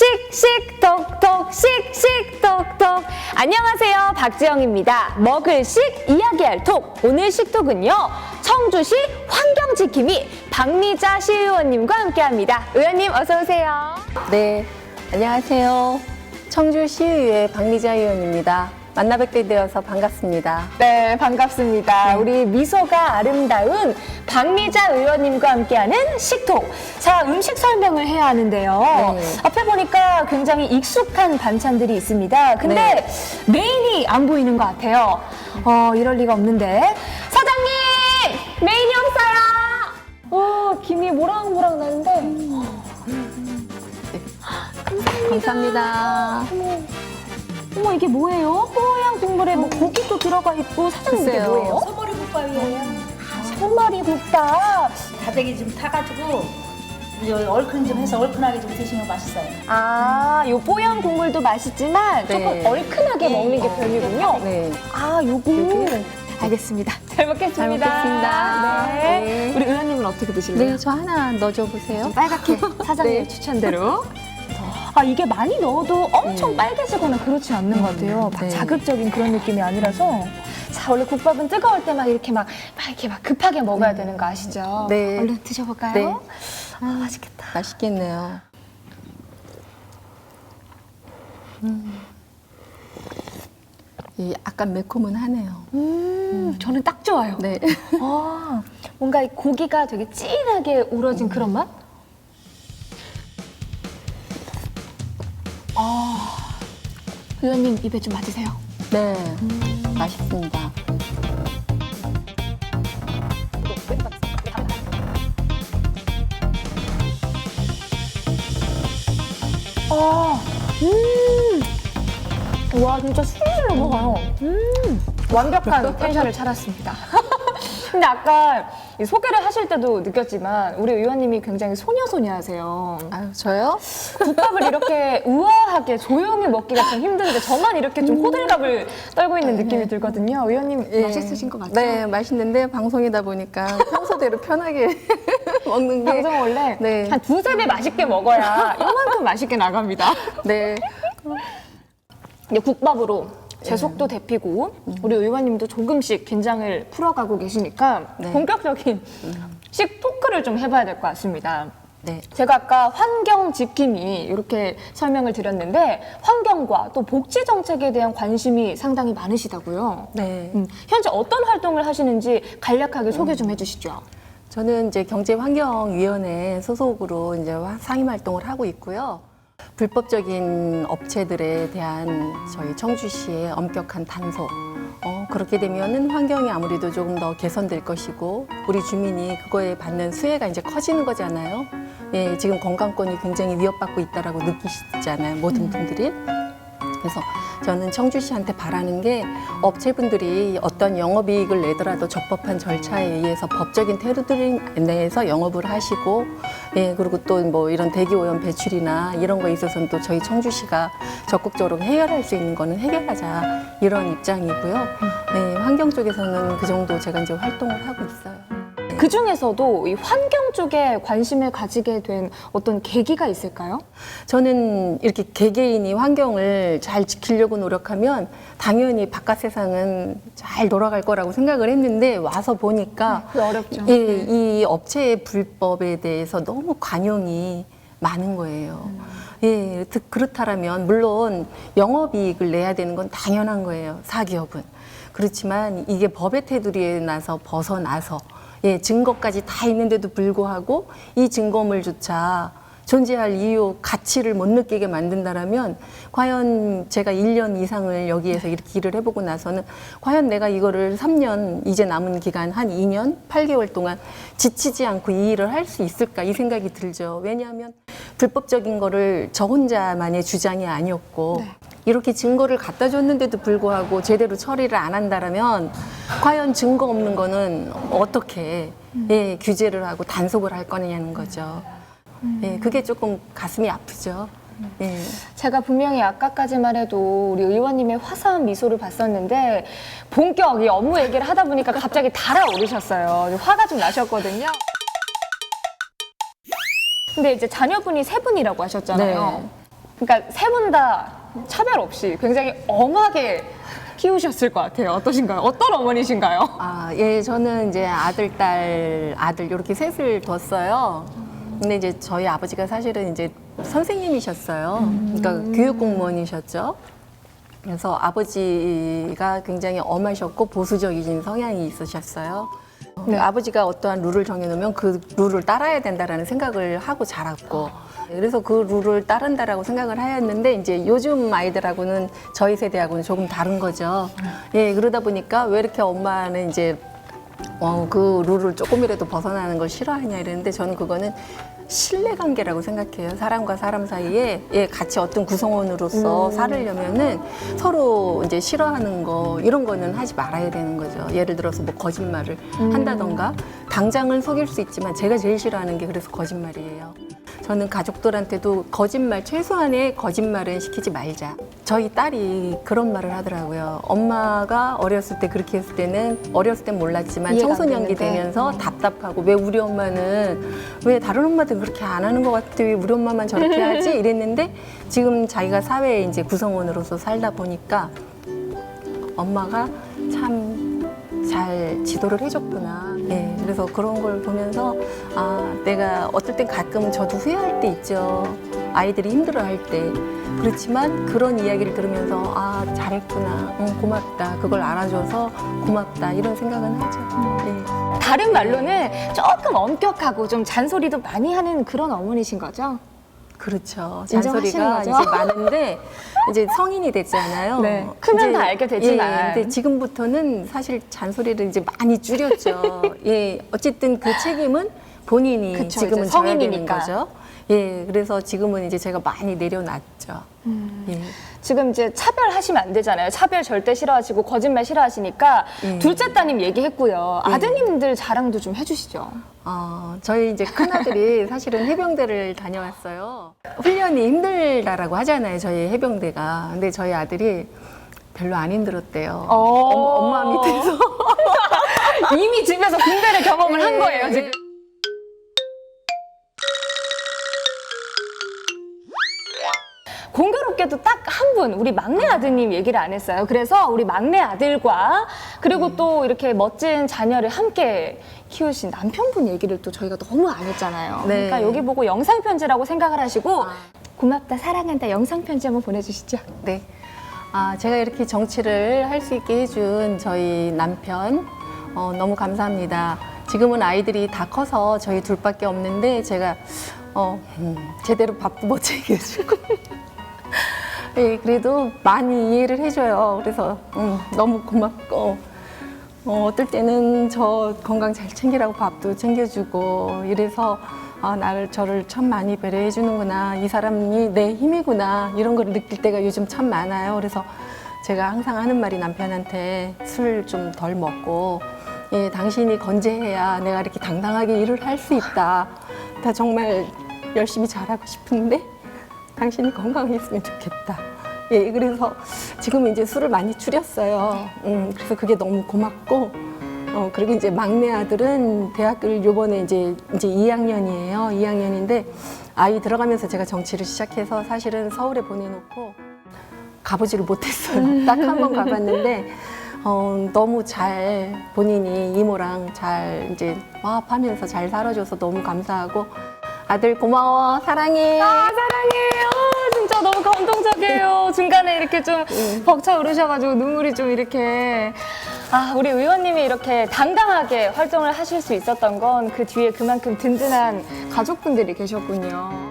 씩씩 톡톡 씩씩 톡톡. 안녕하세요. 박지영입니다. 먹을 식 이야기할 톡. 오늘 식톡은요 청주시 환경지킴이 박미자 시의원님과 함께합니다. 의원님 어서 오세요. 네, 안녕하세요. 청주시의회 박미자 의원입니다. 만나 뵙게 되어서 반갑습니다. 네 반갑습니다. 우리 미소가 아름다운 박미자 의원님과 함께하는 식톡 자 음식 설명을 해야 하는데요. 네. 앞에 보니까 굉장히 익숙한 반찬들이 있습니다. 근데 메인이 안 보이는 것 같아요. 어 이럴 리가 없는데. 사장님! 메인이 없어요! 어 김이 모락모락 나는데. 감사합니다. 어머, 어머 이게 뭐예요? 뽀얀 국물에 뭐 고기도 들어가 있고 사장님 이게 글쎄요. 뭐예요? 소머리 국밥이에요. 소머리 국밥 다대기 좀 타가지고 이제 얼큰 좀 해서 얼큰하게 좀 드시면 맛있어요. 아, 요 뽀얀 국물도 맛있지만 네. 조금 얼큰하게 먹는 게 별미군요. 네. 아, 요거. 알겠습니다. 잘 먹겠습니다. 잘 먹겠습니다. 네. 네. 우리 의원님은 어떻게 드실래요? 네, 저 하나 넣어줘 보세요. 빨갛게 사장님 네. 추천대로. 아, 이게 많이 넣어도 엄청 네. 빨개지거나 그렇지 않는 것 같아요. 막 네. 자극적인 그런 느낌이 아니라서. 자, 원래 국밥은 뜨거울 때 막 이렇게 막, 막 이렇게 막 급하게 먹어야 되는 거 아시죠? 네. 얼른 드셔볼까요? 네. 아, 맛있겠다. 맛있겠네요. 음. 이 약간 매콤은 하네요. 음, 저는 딱 좋아요. 네. 아, 뭔가 이 고기가 되게 진하게 우러진 그런 맛? 의원님 입에 좀 맞으세요. 네. 맛있습니다. 아, 음. 와, 진짜 술술 넘어가요. 음. 완벽한 텐션을 찾았습니다. 근데 아까 이 소개를 하실 때도 느꼈지만 우리 의원님이 굉장히 소녀소녀하세요. 아유, 저요? 국밥을 이렇게 우아하게 조용히 먹기가 좀 힘든데 저만 이렇게 좀 호들갑을 떨고 있는 느낌이 들거든요. 의원님 예. 맛있으신 거 맞죠? 네, 맛있는데 방송이다 보니까 평소대로 편하게 먹는 게. 방송 원래 네. 한 두세 배 맛있게 먹어야 이만큼 맛있게 나갑니다. 네. 이제 국밥으로 제 속도 데피고 우리 의원님도 조금씩 긴장을 풀어가고 계시니까 네. 본격적인 식 토크를 좀 해봐야 될 것 같습니다. 네. 제가 아까 환경 지킴이 이렇게 설명을 드렸는데 환경과 또 복지 정책에 대한 관심이 상당히 많으시다고요. 네. 음, 현재 어떤 활동을 하시는지 간략하게 소개 좀 해주시죠. 저는 이제 경제환경위원회 소속으로 이제 상임 활동을 하고 있고요. 불법적인 업체들에 대한 저희 청주시의 엄격한 단속. 어, 그렇게 되면은 환경이 아무래도 조금 더 개선될 것이고 우리 주민이 그거에 받는 수혜가 이제 커지는 거잖아요. 예, 지금 건강권이 굉장히 위협받고 있다라고 느끼시잖아요, 모든 분들이. 그래서 저는 청주시한테 바라는 게 업체분들이 어떤 영업이익을 내더라도 적법한 절차에 의해서 법적인 테두리 내에서 영업을 하시고 예 그리고 또 뭐 이런 대기오염 배출이나 이런 거에 있어서는 또 저희 청주시가 적극적으로 해결할 수 있는 거는 해결하자 이런 입장이고요. 네 환경 쪽에서는 그 정도 제가 이제 활동을 하고 있어요. 그 중에서도 이 환경 쪽에 관심을 가지게 된 어떤 계기가 있을까요? 저는 이렇게 개개인이 환경을 잘 지키려고 노력하면 당연히 바깥 세상은 잘 돌아갈 거라고 생각을 했는데 와서 보니까 그게 어렵죠. 예, 이 업체의 불법에 대해서 너무 관용이 많은 거예요. 예, 특- 그렇다라면 물론 영업이익을 내야 되는 건 당연한 거예요. 사기업은. 그렇지만 이게 법의 테두리에 나서 벗어나서 예, 증거까지 다 있는데도 불구하고 이 증거물조차 존재할 이유, 가치를 못 느끼게 만든다라면 과연 제가 1년 이상을 여기에서 이렇게 일을 해보고 나서는 과연 내가 이거를 3년 이제 남은 기간 한 2년 8개월 동안 지치지 않고 이 일을 할 수 있을까 이 생각이 들죠. 왜냐하면 불법적인 거를 저 혼자만의 주장이 아니었고 이렇게 증거를 갖다 줬는데도 불구하고 제대로 처리를 안 한다라면 과연 증거 없는 거는 어떻게 예, 규제를 하고 단속을 할 거냐는 거죠. 예, 그게 조금 가슴이 아프죠. 예. 제가 분명히 아까까지만 해도 우리 의원님의 화사한 미소를 봤었는데 본격 이 업무 얘기를 하다 보니까 갑자기 달아오르셨어요. 화가 좀 나셨거든요. 근데 이제 자녀분이 세 분이라고 하셨잖아요. 그러니까 세 분 다 차별 없이 굉장히 엄하게 키우셨을 것 같아요. 어떠신가요? 어떤 어머니신가요? 아, 예, 저는 이제 아들, 딸, 아들 이렇게 셋을 뒀어요. 근데 이제 저희 아버지가 사실은 이제 선생님이셨어요. 그러니까 교육 공무원이셨죠. 그래서 아버지가 굉장히 엄하셨고 보수적이신 성향이 있으셨어요. 근데 아버지가 어떠한 룰을 정해놓으면 그 룰을 따라야 된다라는 생각을 하고 자랐고 그래서 그 룰을 따른다라고 생각을 하였는데 이제 요즘 아이들하고는 저희 세대하고는 조금 다른 거죠. 예 그러다 보니까 왜 이렇게 엄마는 이제 어, 그 룰을 조금이라도 벗어나는 걸 싫어하냐 이랬는데 저는 그거는 신뢰 관계라고 생각해요. 사람과 사람 사이에 예, 같이 어떤 구성원으로서 살으려면은 서로 이제 싫어하는 거 이런 거는 하지 말아야 되는 거죠. 예를 들어서 뭐 거짓말을 한다던가 당장은 속일 수 있지만 제가 제일 싫어하는 게 그래서 거짓말이에요. 저는 가족들한테도 거짓말 최소한의 거짓말은 시키지 말자. 저희 딸이 그런 말을 하더라고요. 엄마가 어렸을 때 그렇게 했을 때는 어렸을 땐 몰랐지만 청소년기. 되면서 답답하고 왜 우리 엄마는 왜 다른 엄마들 그렇게 안 하는 것 같아 왜 우리 엄마만 저렇게 하지 이랬는데 지금 자기가 사회에 이제 구성원으로서 살다 보니까 엄마가 참 잘 지도를 해줬구나. 예, 그래서 그런 걸 보면서 아 내가 어떨 땐 가끔 저도 후회할 때 있죠. 아이들이 힘들어할 때. 그렇지만 그런 이야기를 들으면서 아 잘했구나, 응, 고맙다, 그걸 알아줘서 고맙다 이런 생각은 하죠. 예. 다른 말로는 조금 엄격하고 좀 잔소리도 많이 하는 그런 어머니신 거죠? 그렇죠. 인정하시는 잔소리가 거죠? 이제 많은데 이제 성인이 됐잖아요. 네. 크면 다 알게 되지만. 예, 근데 지금부터는 사실 잔소리를 이제 많이 줄였죠. 예, 어쨌든 그 책임은 본인이 그쵸, 지금은 이제 져야 되는 성인이니까. 거죠. 예, 그래서 지금은 이제 제가 많이 내려놨죠. 음. 예. 지금 이제 차별하시면 안 되잖아요. 차별 절대 싫어하시고 거짓말 싫어하시니까 예. 둘째 따님 얘기했고요. 아드님들 자랑도 좀 해주시죠. 어, 저희 이제 큰아들이 사실은 해병대를 다녀왔어요. 훈련이 힘들다라고 하잖아요, 저희 해병대가. 근데 저희 아들이 별로 안 힘들었대요. 어. 엄- 엄마 밑에서. 이미 집에서 군대를 경험을 한 예, 거예요, 예. 지금. 공교롭게도 딱 한 분, 우리 막내 아드님 얘기를 안 했어요. 그래서 우리 막내 아들과 그리고 음. 또 이렇게 멋진 자녀를 함께 키우신 남편분 얘기를 또 저희가 너무 안 했잖아요. 네. 그러니까 여기 보고 영상 편지라고 생각을 하시고 아. 고맙다, 사랑한다 영상 편지 한번 보내주시죠. 네. 아, 제가 이렇게 정치를 할 수 있게 해준 저희 남편, 어, 너무 감사합니다. 지금은 아이들이 다 커서 저희 둘밖에 없는데 제가, 어, 음, 제대로 밥도 못 챙겨주고. 예, 그래도 많이 이해를 해줘요. 그래서, 음, 너무 고맙고. 어, 어떨 때는 저 건강 잘 챙기라고 밥도 챙겨주고 이래서 아, 나를 저를 참 많이 배려해 주는구나 이 사람이 내 힘이구나 이런 걸 느낄 때가 요즘 참 많아요 그래서 제가 항상 하는 말이 남편한테 술 좀 덜 먹고 예, 당신이 건재해야 내가 이렇게 당당하게 일을 할 수 있다 나 정말 열심히 잘하고 싶은데 당신이 건강했으면 좋겠다. 예, 그래서 지금 이제 술을 많이 줄였어요. 음, 그래서 그게 너무 고맙고, 어, 그리고 이제 막내 아들은 대학교를 요번에 이제, 이제 2학년이에요. 2학년인데, 아이 들어가면서 제가 정치를 시작해서 사실은 서울에 보내놓고 가보지를 못했어요. 딱 한 번 가봤는데, 어, 너무 잘 본인이 이모랑 잘 이제 화합하면서 잘 살아줘서 너무 감사하고, 아들 고마워, 사랑해. 아, 사랑해요. 너무 감동적이에요. 중간에 이렇게 좀 벅차 오르셔가지고 눈물이 좀 이렇게. 아, 우리 의원님이 이렇게 당당하게 활동을 하실 수 있었던 건 그 뒤에 그만큼 든든한 가족분들이 계셨군요.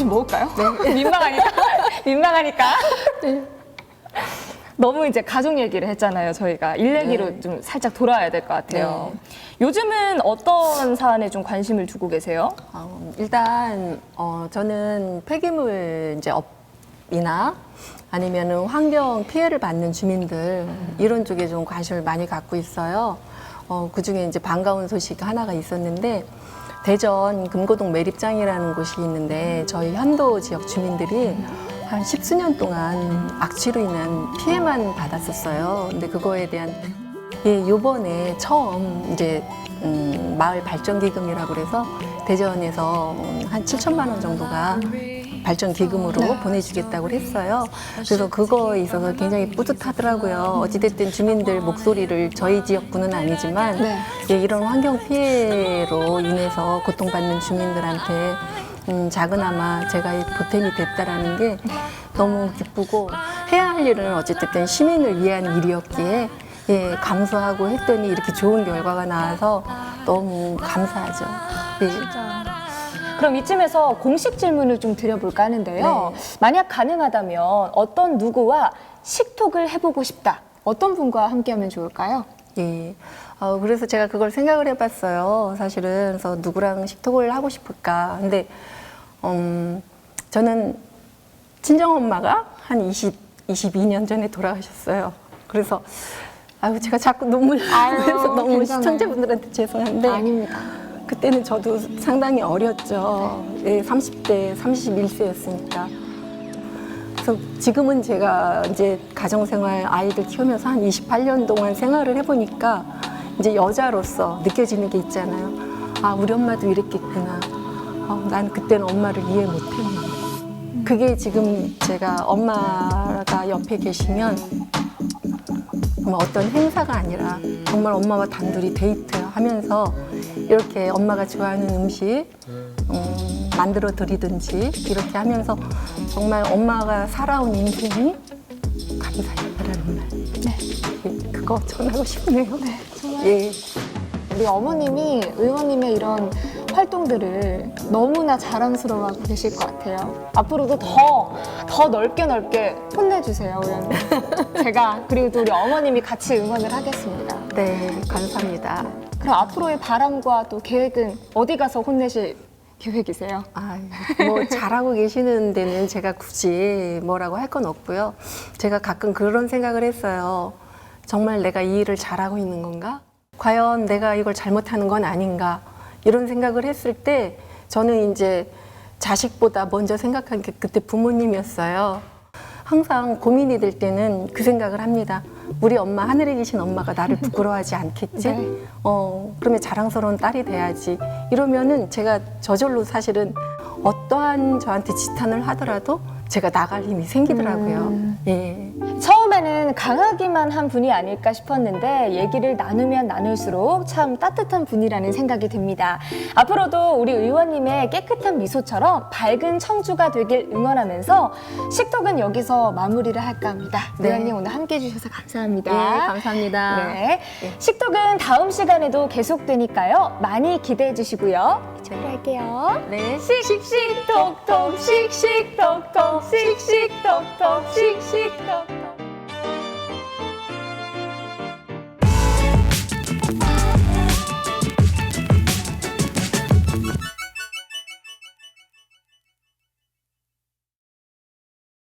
좀 먹을까요? 민망하니까. 민망하니까. 너무 이제 가족 얘기를 했잖아요, 저희가. 일 얘기로 네. 좀 살짝 돌아야 될 것 같아요. 요즘은 어떤 사안에 좀 관심을 두고 계세요? 어, 일단 어, 저는 폐기물 이제 업 기업이나 아니면은 환경 피해를 받는 주민들 이런 쪽에 좀 관심을 많이 갖고 있어요. 어, 그 중에 이제 반가운 소식 하나가 있었는데 대전 금고동 매립장이라는 곳이 있는데 저희 현도 지역 주민들이 한 십수년 동안 악취로 인한 피해만 받았었어요. 근데 그거에 대한 예, 요번에 처음 이제 음, 마을 발전 기금이라고 그래서 대전에서 한 7천만 원 정도가 발전 기금으로 보내주겠다고 했어요. 그래서 그거에 있어서 굉장히 뿌듯하더라고요. 어찌됐든 주민들 목소리를 저희 지역구는 아니지만 네. 예, 이런 환경 피해로 인해서 고통받는 주민들한테 음, 작은아마 제가 이 보탬이 됐다라는 게 너무 기쁘고 해야 할 일은 어쨌든 시민을 위한 일이었기에 예, 감수하고 했더니 이렇게 좋은 결과가 나와서 너무 감사하죠. 예. 그럼 이쯤에서 공식 질문을 좀 드려볼까 하는데요. 네. 만약 가능하다면 어떤 누구와 식톡을 해보고 싶다. 어떤 분과 함께하면 좋을까요? 예. 어, 그래서 제가 그걸 생각을 해봤어요. 사실은 그래서 누구랑 식톡을 하고 싶을까. 근데 음, 저는 친정 엄마가 한 20, 22년 전에 돌아가셨어요. 그래서 아유 제가 자꾸 눈물 나면서 너무 괜찮아요. 시청자분들한테 죄송한데 아닙니다. 그때는 저도 상당히 어렸죠. 네, 30대, 31세였으니까. 그래서 지금은 제가 이제 가정생활 아이들 키우면서 한 28년 동안 생활을 해보니까 이제 여자로서 느껴지는 게 있잖아요. 아, 우리 엄마도 이랬겠구나. 어, 난 그때는 엄마를 이해 못했는데. 그게 지금 제가 엄마가 옆에 계시면 뭐 어떤 행사가 아니라 정말 엄마와 단둘이 데이트 하면서 이렇게 엄마가 좋아하는 음식 음, 만들어 드리든지 이렇게 하면서 정말 엄마가 살아온 인생이 감사했다라는 말. 네. 그거 전하고 싶네요. 네, 예. 우리 어머님이 의원님의 이런 활동들을 너무나 자랑스러워하고 계실 것 같아요. 앞으로도 더, 더 넓게 넓게 혼내주세요, 의원님. 제가, 그리고 또 우리 어머님이 같이 응원을 하겠습니다. 네, 감사합니다. 그럼 앞으로의 바람과 또 계획은 어디 가서 혼내실 계획이세요? 아, 뭐 잘하고 계시는 데는 제가 굳이 뭐라고 할 건 없고요. 제가 가끔 그런 생각을 했어요. 정말 내가 이 일을 잘하고 있는 건가? 과연 내가 이걸 잘못하는 건 아닌가? 이런 생각을 했을 때 저는 이제 자식보다 먼저 생각한 게 그때 부모님이었어요. 항상 고민이 될 때는 그 생각을 합니다. 우리 엄마, 하늘에 계신 엄마가 나를 부끄러워하지 않겠지? 네. 어, 그러면 자랑스러운 딸이 돼야지. 이러면은 제가 저절로 사실은 어떠한 저한테 지탄을 하더라도 제가 나갈 힘이 생기더라고요. 음. 예. 처음에는 강하기만 한 분이 아닐까 싶었는데 얘기를 나누면 나눌수록 참 따뜻한 분이라는 생각이 듭니다. 앞으로도 우리 의원님의 깨끗한 미소처럼 밝은 청주가 되길 응원하면서 식톡은 여기서 마무리를 할까 합니다. 네. 의원님 오늘 함께 해주셔서 감사합니다. 예, 감사합니다. 네. 식톡은 다음 시간에도 계속되니까요. 많이 기대해 주시고요. 이쪽으로 할게요. 네. 씩씩톡톡 씩씩톡톡 씩씩톡톡 씩씩톡